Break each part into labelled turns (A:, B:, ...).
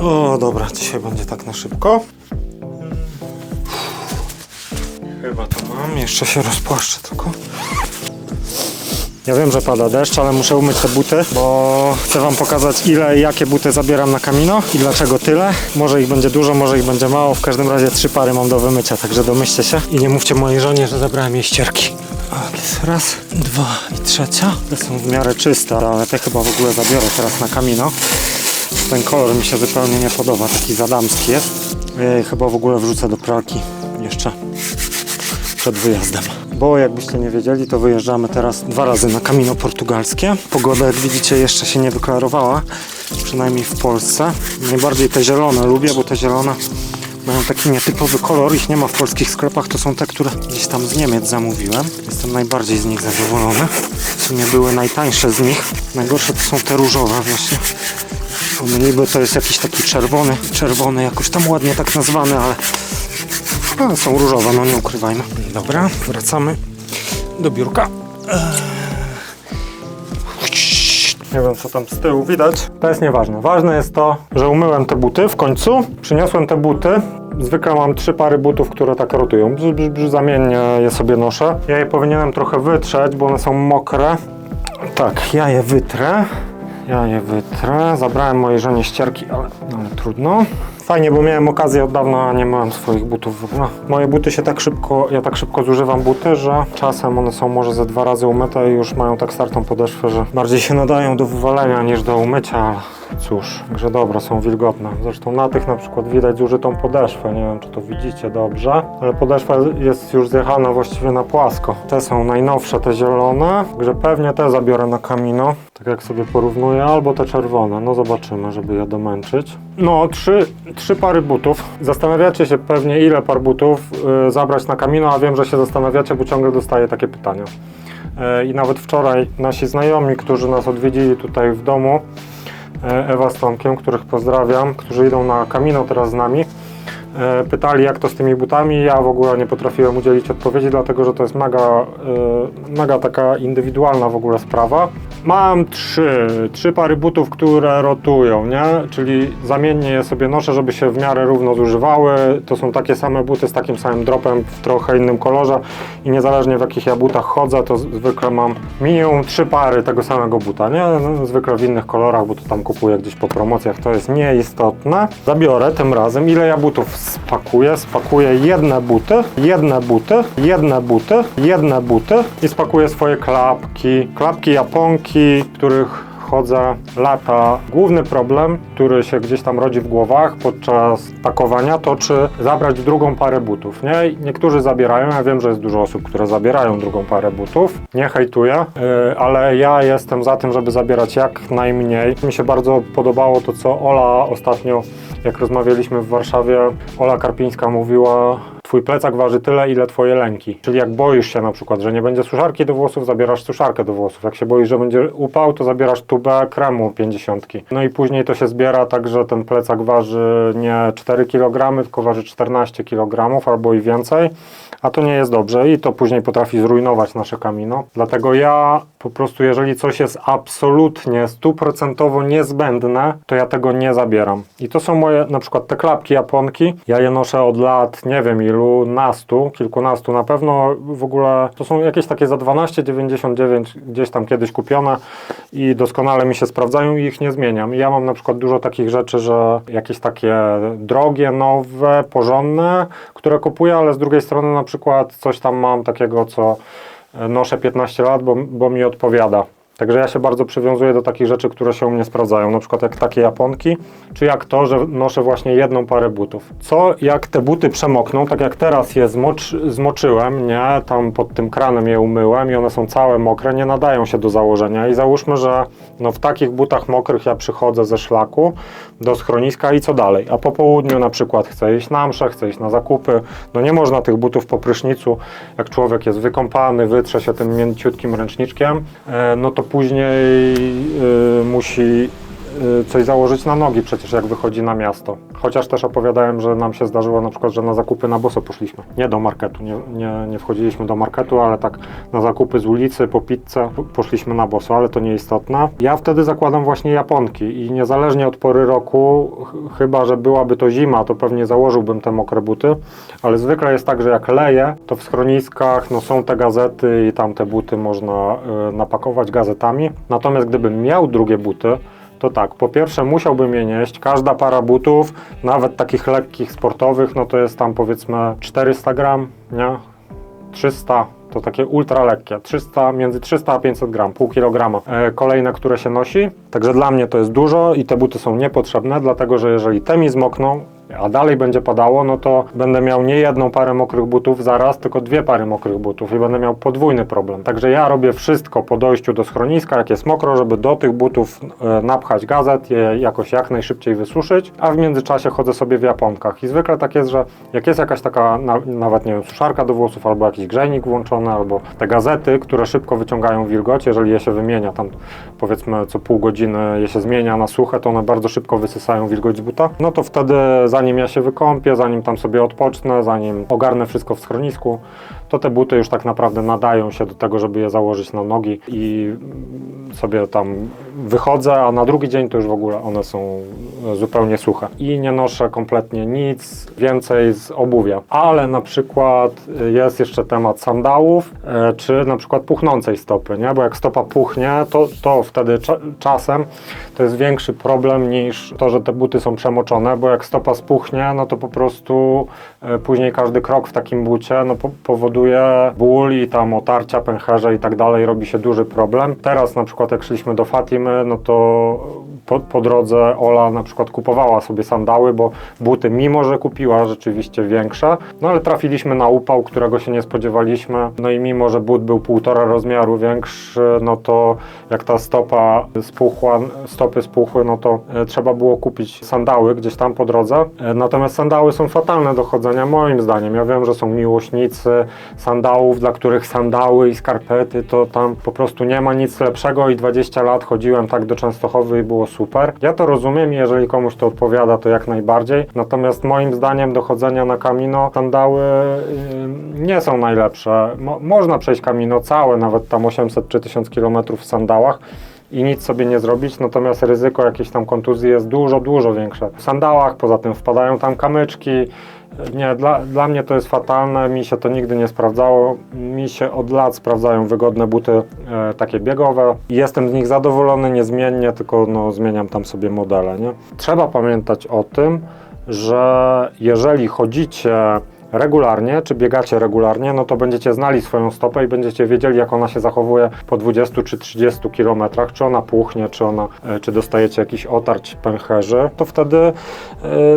A: O, dobra, dzisiaj będzie tak na szybko. Chyba to mam, jeszcze się rozpłaszczę tylko. Ja wiem, że pada deszcz, ale muszę umyć te buty, bo chcę wam pokazać ile i jakie buty zabieram na kamino i dlaczego tyle. Może ich będzie dużo, może ich będzie mało. W każdym razie trzy pary mam do wymycia, także domyślcie się i nie mówcie mojej żonie, że zabrałem jej ścierki. A, jest raz, dwa i trzecia. Te są w miarę czyste, ale te chyba w ogóle zabiorę teraz na kamino. Ten kolor mi się zupełnie nie podoba, taki zadamski jest. Je chyba w ogóle wrzucę do pralki jeszcze przed wyjazdem. Bo jakbyście nie wiedzieli, to wyjeżdżamy teraz dwa razy na Camino portugalskie. Pogoda, jak widzicie, jeszcze się nie wyklarowała, przynajmniej w Polsce. Najbardziej te zielone lubię, bo te zielone mają taki nietypowy kolor. Ich nie ma w polskich sklepach, to są te, które gdzieś tam z Niemiec zamówiłem. Jestem najbardziej z nich zadowolony. W sumie były najtańsze z nich. Najgorsze to są te różowe właśnie. One niby to jest jakiś taki czerwony, czerwony jakoś tam ładnie tak nazwany, ale ale są różowe, no nie ukrywajmy. Dobra, wracamy do biurka. Nie wiem, co tam z tyłu widać. To jest nieważne. Ważne jest to, że umyłem te buty w końcu. Przyniosłem te buty. Zwykle mam trzy pary butów, które tak rotują. Brz, brz, brz, zamiennie je sobie noszę. Ja je powinienem trochę wytrzeć, bo one są mokre. Tak, ja je wytrę. Ja je wytrę. Zabrałem mojej żonie ścierki, ale, ale trudno. Fajnie, bo miałem okazję od dawna, a nie myłem swoich butów w ogóle. Moje buty się tak szybko, ja tak szybko zużywam buty, że czasem one są może ze dwa razy umyte i już mają tak startą podeszwę, że bardziej się nadają do wywalenia niż do umycia, ale cóż, że dobra, są wilgotne. Zresztą na tych na przykład widać zużytą podeszwę, nie wiem czy to widzicie dobrze, ale podeszwa jest już zjechana właściwie na płasko. Te są najnowsze, te zielone, że pewnie te zabiorę na kamino, tak jak sobie porównuję, albo te czerwone, no zobaczymy, żeby je domęczyć. No, trzy, trzy pary butów. Zastanawiacie się pewnie, ile par butów y, zabrać na kamino, a wiem, że się zastanawiacie, bo ciągle dostaję takie pytania. E, I nawet wczoraj nasi znajomi, którzy nas odwiedzili tutaj w domu, e, Ewa z Tomkiem, których pozdrawiam, którzy idą na kamino teraz z nami, pytali jak to z tymi butami. Ja w ogóle nie potrafiłem udzielić odpowiedzi, dlatego że to jest mega, mega taka indywidualna w ogóle sprawa. Mam trzy, trzy pary butów, które rotują, nie? Czyli zamiennie je sobie noszę, żeby się w miarę równo zużywały. To są takie same buty z takim samym dropem w trochę innym kolorze i niezależnie w jakich ja butach chodzę, to zwykle mam minimum trzy pary tego samego buta, nie? Zwykle w innych kolorach, bo to tam kupuję gdzieś po promocjach, to jest nieistotne. Zabiorę tym razem, ile ja butów spakuję? Spakuję jedne buty, jedne buty, jedne buty, jedne buty i spakuję swoje klapki, klapki japonki, których chodzę lata. Główny problem, który się gdzieś tam rodzi w głowach podczas pakowania, to czy zabrać drugą parę butów. Nie? Niektórzy zabierają, ja wiem, że jest dużo osób, które zabierają drugą parę butów. Nie hejtuję, yy, ale ja jestem za tym, żeby zabierać jak najmniej. Mi się bardzo podobało to, co Ola ostatnio, jak rozmawialiśmy w Warszawie, Ola Karpińska mówiła, Twój plecak waży tyle, ile twoje lęki. Czyli jak boisz się na przykład, że nie będzie suszarki do włosów, zabierasz suszarkę do włosów. Jak się boisz, że będzie upał, to zabierasz tubę kremu 50. No i później to się zbiera tak, że ten plecak waży nie 4 kg, tylko waży 14 kg albo i więcej. A to nie jest dobrze i to później potrafi zrujnować nasze kamino. Dlatego ja po prostu, jeżeli coś jest absolutnie stuprocentowo niezbędne, to ja tego nie zabieram. I to są moje, na przykład te klapki japonki. Ja je noszę od lat, nie wiem ilu, nastu, kilkunastu na pewno. W ogóle to są jakieś takie za 12,99 gdzieś tam kiedyś kupione i doskonale mi się sprawdzają i ich nie zmieniam. Ja mam na przykład dużo takich rzeczy, że jakieś takie drogie, nowe, porządne, które kupuję, ale z drugiej strony na przykład coś tam mam takiego, co noszę 15 lat, bo, bo mi odpowiada. Także ja się bardzo przywiązuję do takich rzeczy, które się u mnie sprawdzają, na przykład jak takie japonki, czy jak to, że noszę właśnie jedną parę butów. Co jak te buty przemokną, tak jak teraz je zmocz, zmoczyłem, nie, tam pod tym kranem je umyłem i one są całe mokre, nie nadają się do założenia. I załóżmy, że no w takich butach mokrych ja przychodzę ze szlaku do schroniska i co dalej, a po południu na przykład chcę iść na mszę, chcę iść na zakupy, no nie można tych butów po prysznicu, jak człowiek jest wykąpany, wytrze się tym mięciutkim ręczniczkiem, e, no to później y, musi coś założyć na nogi przecież jak wychodzi na miasto. Chociaż też opowiadałem, że nam się zdarzyło na przykład, że na zakupy na boso poszliśmy. Nie do marketu, nie, nie, nie wchodziliśmy do marketu, ale tak na zakupy z ulicy, po pizzę po- poszliśmy na boso, ale to nieistotne. Ja wtedy zakładam właśnie japonki i niezależnie od pory roku, ch- chyba, że byłaby to zima, to pewnie założyłbym te mokre buty, ale zwykle jest tak, że jak leje, to w schroniskach no, są te gazety i tam te buty można y, napakować gazetami. Natomiast gdybym miał drugie buty, to tak, po pierwsze musiałbym je nieść. Każda para butów, nawet takich lekkich, sportowych, no to jest tam powiedzmy 400 gram, nie? 300 to takie ultra lekkie, 300, między 300 a 500 gram, pół kilograma. E, kolejne, które się nosi, także dla mnie to jest dużo i te buty są niepotrzebne, dlatego że jeżeli te mi zmokną, a dalej będzie padało, no to będę miał nie jedną parę mokrych butów zaraz, tylko dwie pary mokrych butów i będę miał podwójny problem. Także ja robię wszystko po dojściu do schroniska, jak jest mokro, żeby do tych butów e, napchać gazet, je jakoś jak najszybciej wysuszyć, a w międzyczasie chodzę sobie w japonkach. I zwykle tak jest, że jak jest jakaś taka na, nawet, nie wiem, suszarka do włosów, albo jakiś grzejnik włączony, albo te gazety, które szybko wyciągają wilgoć, jeżeli je się wymienia tam powiedzmy co pół godziny je się zmienia na suche, to one bardzo szybko wysysają wilgoć z buta, no to wtedy zanim ja się wykąpię, zanim tam sobie odpocznę, zanim ogarnę wszystko w schronisku, to te buty już tak naprawdę nadają się do tego, żeby je założyć na nogi i sobie tam wychodzę, a na drugi dzień to już w ogóle one są zupełnie suche. I nie noszę kompletnie nic więcej z obuwia. Ale na przykład jest jeszcze temat sandałów, e, czy na przykład puchnącej stopy, nie? Bo jak stopa puchnie, to, to wtedy cza czasem to jest większy problem niż to, że te buty są przemoczone, bo jak stopa spuchnie, no to po prostu e, później każdy krok w takim bucie no, po powoduje ból i tam otarcia, pęcherze i tak dalej, robi się duży problem. Teraz na przykład jak szliśmy do Fatimy, no to po, po drodze Ola na przykład kupowała sobie sandały, bo buty, mimo że kupiła rzeczywiście większe, no ale trafiliśmy na upał, którego się nie spodziewaliśmy. No i mimo, że but był półtora rozmiaru większy, no to jak ta stopa spuchła, stopy spuchły, no to e, trzeba było kupić sandały gdzieś tam po drodze. E, natomiast sandały są fatalne do chodzenia moim zdaniem. Ja wiem, że są miłośnicy sandałów, dla których sandały i skarpety to tam po prostu nie ma nic lepszego i 20 lat chodziłem tak do Częstochowy i było. Ja to rozumiem i jeżeli komuś to odpowiada, to jak najbardziej. Natomiast moim zdaniem do chodzenia na kamino sandały yy, nie są najlepsze. Mo można przejść kamino całe, nawet tam 800 czy 1000 km w sandałach i nic sobie nie zrobić, natomiast ryzyko jakiejś tam kontuzji jest dużo, dużo większe. W sandałach, poza tym wpadają tam kamyczki. Nie, dla, dla mnie to jest fatalne, mi się to nigdy nie sprawdzało. Mi się od lat sprawdzają wygodne buty e, takie biegowe. Jestem z nich zadowolony niezmiennie, tylko no, zmieniam tam sobie modele. Nie? Trzeba pamiętać o tym, że jeżeli chodzicie regularnie, czy biegacie regularnie, no to będziecie znali swoją stopę i będziecie wiedzieli, jak ona się zachowuje po 20 czy 30 kilometrach, czy ona puchnie, czy ona, e, czy dostajecie jakiś otarć pęcherzy, to wtedy e,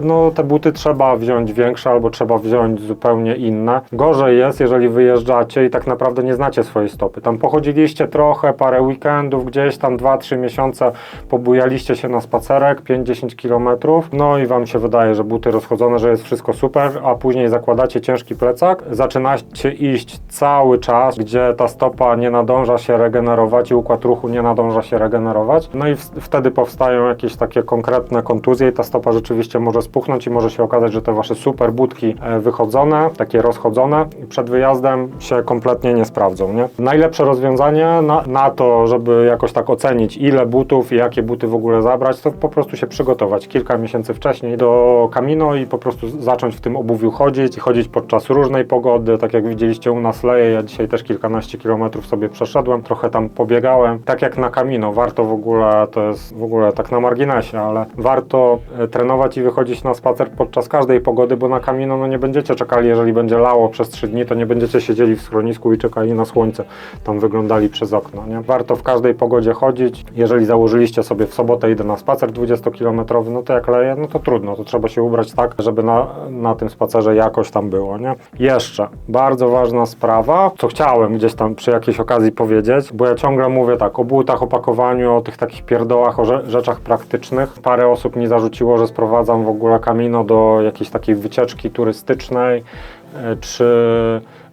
A: no, te buty trzeba wziąć większe albo trzeba wziąć zupełnie inne. Gorzej jest, jeżeli wyjeżdżacie i tak naprawdę nie znacie swojej stopy. Tam pochodziliście trochę, parę weekendów, gdzieś tam 2-3 miesiące pobujaliście się na spacerek, 5-10 kilometrów, no i wam się wydaje, że buty rozchodzone, że jest wszystko super, a później zakładacie ciężki plecak, zaczynacie iść cały czas, gdzie ta stopa nie nadąża się regenerować i układ ruchu nie nadąża się regenerować. No i wtedy powstają jakieś takie konkretne kontuzje i ta stopa rzeczywiście może spuchnąć i może się okazać, że te wasze super budki e, wychodzone, takie rozchodzone, przed wyjazdem się kompletnie nie sprawdzą. Nie? Najlepsze rozwiązanie na, na to, żeby jakoś tak ocenić, ile butów i jakie buty w ogóle zabrać, to po prostu się przygotować kilka miesięcy wcześniej do Camino i po prostu zacząć w tym obuwiu chodzić chodzić podczas różnej pogody. Tak jak widzieliście u nas leje, ja dzisiaj też kilkanaście kilometrów sobie przeszedłem, trochę tam pobiegałem. Tak jak na Camino, warto w ogóle, to jest w ogóle tak na marginesie, ale warto e, trenować i wychodzić na spacer podczas każdej pogody, bo na Camino no nie będziecie czekali, jeżeli będzie lało przez trzy dni, to nie będziecie siedzieli w schronisku i czekali na słońce, tam wyglądali przez okno. Nie? Warto w każdej pogodzie chodzić. Jeżeli założyliście sobie w sobotę idę na spacer 20-kilometrowy, no to jak leje, no to trudno, to trzeba się ubrać tak, żeby na, na tym spacerze jakoś tam było. Nie? Jeszcze bardzo ważna sprawa, co chciałem gdzieś tam przy jakiejś okazji powiedzieć, bo ja ciągle mówię tak o butach, o pakowaniu, o tych takich pierdołach, o rze- rzeczach praktycznych. Parę osób mi zarzuciło, że sprowadzam w ogóle kamino do jakiejś takiej wycieczki turystycznej, e, czy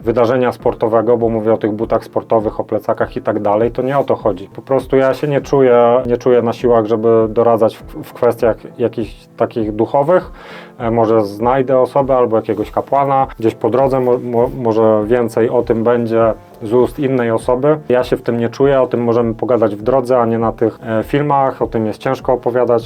A: wydarzenia sportowego, bo mówię o tych butach sportowych, o plecakach i tak dalej, to nie o to chodzi. Po prostu ja się nie czuję, nie czuję na siłach, żeby doradzać w, w kwestiach jakichś takich duchowych. E, Może znajdę osobę albo jakiegoś kapłana gdzieś po drodze, mo, mo, może więcej o tym będzie z ust innej osoby. Ja się w tym nie czuję, o tym możemy pogadać w drodze, a nie na tych e, filmach, o tym jest ciężko opowiadać